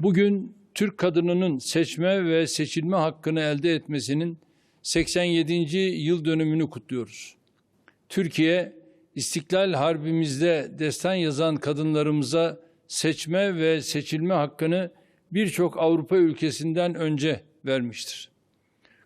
Bugün Türk kadınının seçme ve seçilme hakkını elde etmesinin 87. yıl dönümünü kutluyoruz. Türkiye, İstiklal Harbimizde destan yazan kadınlarımıza seçme ve seçilme hakkını birçok Avrupa ülkesinden önce vermiştir.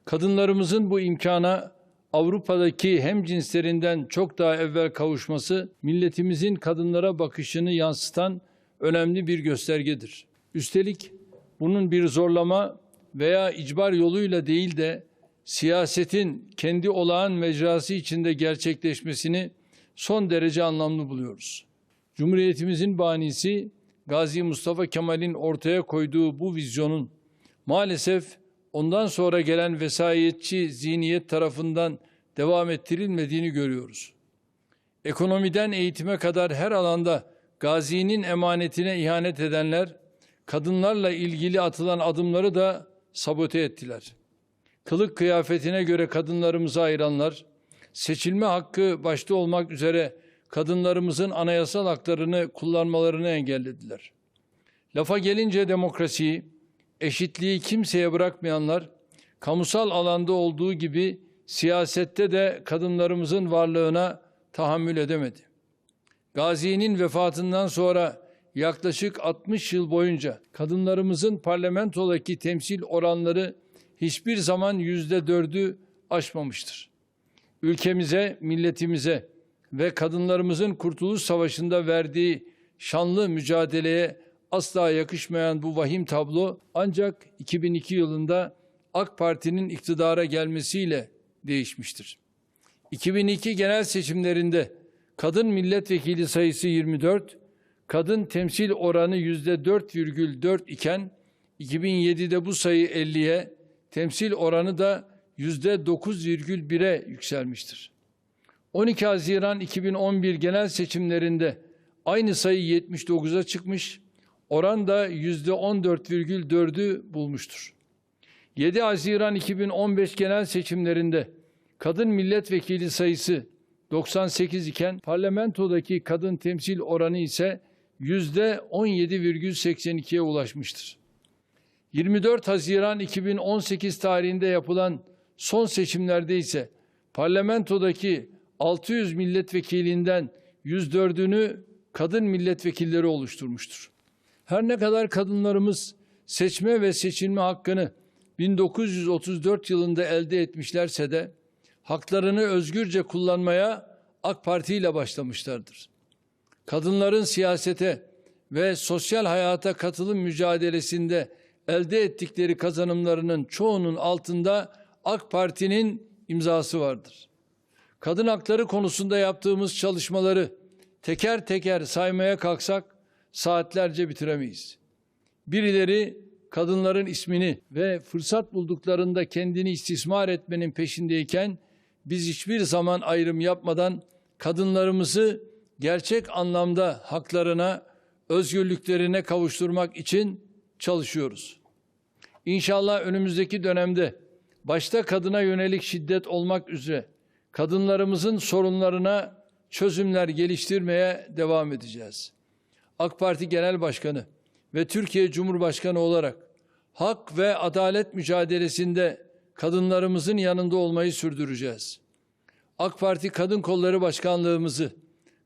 Kadınlarımızın bu imkana Avrupa'daki hem cinslerinden çok daha evvel kavuşması milletimizin kadınlara bakışını yansıtan önemli bir göstergedir. Üstelik bunun bir zorlama veya icbar yoluyla değil de siyasetin kendi olağan mecrası içinde gerçekleşmesini son derece anlamlı buluyoruz. Cumhuriyetimizin banisi Gazi Mustafa Kemal'in ortaya koyduğu bu vizyonun maalesef ondan sonra gelen vesayetçi zihniyet tarafından devam ettirilmediğini görüyoruz. Ekonomiden eğitime kadar her alanda Gazi'nin emanetine ihanet edenler, kadınlarla ilgili atılan adımları da sabote ettiler. Kılık kıyafetine göre kadınlarımızı ayıranlar, seçilme hakkı başta olmak üzere kadınlarımızın anayasal haklarını kullanmalarını engellediler. Lafa gelince demokrasiyi, eşitliği kimseye bırakmayanlar, kamusal alanda olduğu gibi siyasette de kadınlarımızın varlığına tahammül edemedi. Gazi'nin vefatından sonra yaklaşık 60 yıl boyunca kadınlarımızın parlamentodaki temsil oranları hiçbir zaman yüzde dördü aşmamıştır. Ülkemize, milletimize ve kadınlarımızın Kurtuluş Savaşı'nda verdiği şanlı mücadeleye asla yakışmayan bu vahim tablo ancak 2002 yılında AK Parti'nin iktidara gelmesiyle değişmiştir. 2002 genel seçimlerinde kadın milletvekili sayısı 24, kadın temsil oranı yüzde 4,4 iken 2007'de bu sayı 50'ye, temsil oranı da yüzde 9,1'e yükselmiştir. 12 Haziran 2011 genel seçimlerinde aynı sayı 79'a çıkmış, oran da yüzde 14,4'ü bulmuştur. 7 Haziran 2015 genel seçimlerinde kadın milletvekili sayısı 98 iken parlamentodaki kadın temsil oranı ise 17,82'ye ulaşmıştır. 24 Haziran 2018 tarihinde yapılan son seçimlerde ise parlamentodaki 600 milletvekilinden 104'ünü kadın milletvekilleri oluşturmuştur. Her ne kadar kadınlarımız seçme ve seçilme hakkını 1934 yılında elde etmişlerse de haklarını özgürce kullanmaya AK Parti ile başlamışlardır. Kadınların siyasete ve sosyal hayata katılım mücadelesinde elde ettikleri kazanımlarının çoğunun altında AK Parti'nin imzası vardır. Kadın hakları konusunda yaptığımız çalışmaları teker teker saymaya kalksak saatlerce bitiremeyiz. Birileri kadınların ismini ve fırsat bulduklarında kendini istismar etmenin peşindeyken biz hiçbir zaman ayrım yapmadan kadınlarımızı gerçek anlamda haklarına, özgürlüklerine kavuşturmak için çalışıyoruz. İnşallah önümüzdeki dönemde başta kadına yönelik şiddet olmak üzere kadınlarımızın sorunlarına çözümler geliştirmeye devam edeceğiz. AK Parti Genel Başkanı ve Türkiye Cumhurbaşkanı olarak hak ve adalet mücadelesinde kadınlarımızın yanında olmayı sürdüreceğiz. AK Parti Kadın Kolları Başkanlığımızı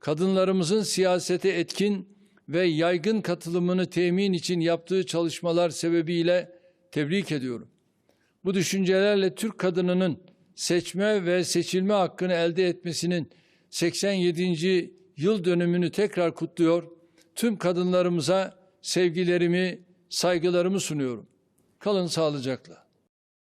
kadınlarımızın siyasete etkin ve yaygın katılımını temin için yaptığı çalışmalar sebebiyle tebrik ediyorum. Bu düşüncelerle Türk kadınının seçme ve seçilme hakkını elde etmesinin 87. yıl dönümünü tekrar kutluyor. Tüm kadınlarımıza sevgilerimi, saygılarımı sunuyorum. Kalın sağlıcakla.